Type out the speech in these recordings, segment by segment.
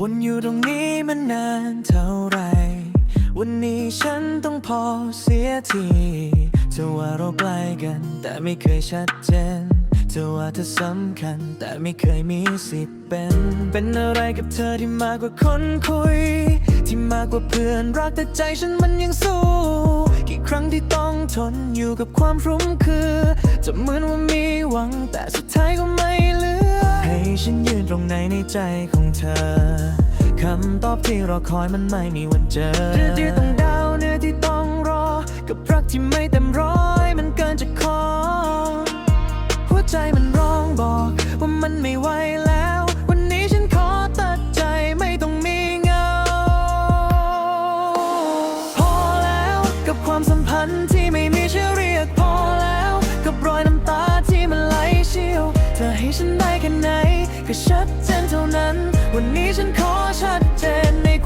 วนอยู่ตรงนี้มานานเท่าไหรวันนี้ฉันต้องพอเสียทีเธอว่าเราใกล้กัน แต่ไม่เคยชัดเจนเธอว่าเธอสำคัญ แต่ไม่เคยมีสิทธิ์เป็น เป็นอะไรกับเธอที่มากกว่าคนคุย ที่มากกว่าเพื่อนรักแต่ใจฉันมันยังสู้ กี่ครั้งที่ต้องทนอยู่กับความรุ้มคือ จะเหมือนว่ามีหวังแต่สุด ในใจของเธอ คำตอบที่รอคอยมันไม่มีวันเจอเรื่องที่ต้องดาวเนื้อที่ต้องรอ กับรักที่ไม่เต็มร้อยมันเกินจะขอ หัวใจมัน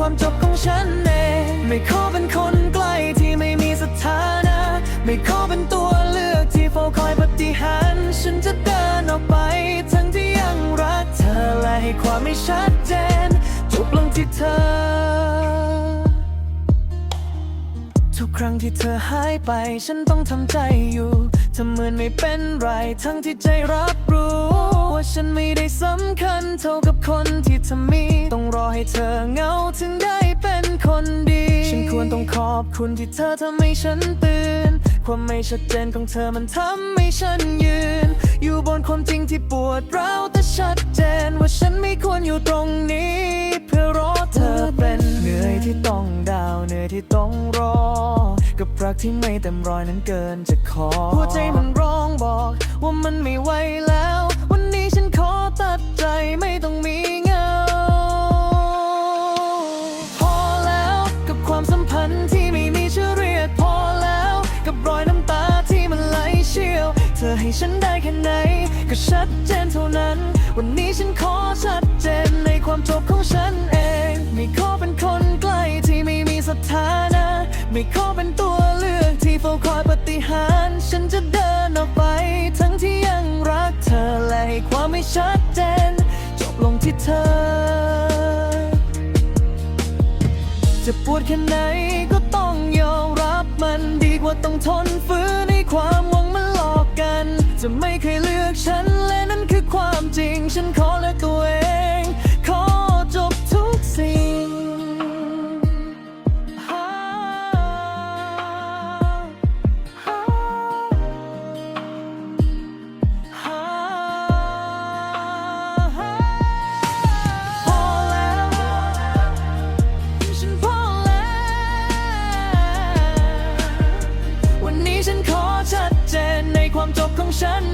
ความจบของฉันเองไม่ขอเป็นคนใกล้ที่ไม่มีสถานะ ไม่ขอเป็นตัวเลือกที่เฝ้าคอยปฏิหารฉันจะเดินออกไป ทั้งที่ยังรักเธอและให้ความไม่ชัดเจนจบลงที่เธอ ทุกครั้งที่เธอหายไป ฉันต้องทำใจอยู่ทำเหมือนไม่เป็นไร ทั้งที่ใจรับรู้ ฉันไม่ได้สำคัญเท่ากับคนที่เธอมี ต้องรอให้เธอเหงาถึงได้เป็นคนดี ฉันควรต้องขอบคุณที่เธอทำให้ฉันตื่น ความไม่ชัดเจนของเธอมันทำให้ฉันยืน อยู่บนความจริงที่ปวดร้าวแต่ชัดเจน ว่าฉันไม่ควรอยู่ตรงนี้ เพื่อรอเธอเป็นเหนื่อยที่ต้องดาวเหนื่อยที่ต้องรอ กับรักที่ไม่เต็มรอยนั้นเกินจะขอหัวใจมันร้องบอกว่ามันไม่ไหวแล้ว ให้ฉันได้แค่ไหน ก็ชัดเจนเท่านั้น วันนี้ฉันขอชัดเจนในความจบของฉันเอง ไม่ขอเป็นคนใกล้ที่ไม่มีสถานะ ไม่ขอเป็นตัวเลือกที่เฝ้าคอยปฏิหารฉันจะเดินออกไป ทั้งที่ยังรักเธอและให้ความไม่ชัดเจน จบลงที่เธอ จะปวดแค่ไหนก็ต้องยอมรับมันดีกว่าต้องทนฝืนในความหวัง ฉันขอเลืตัวเอง ขอจบทุกสิ่ง พอแล้ว ฉันพอแล้ว วันนี้ฉันขอชัดเจนในความจบของฉัน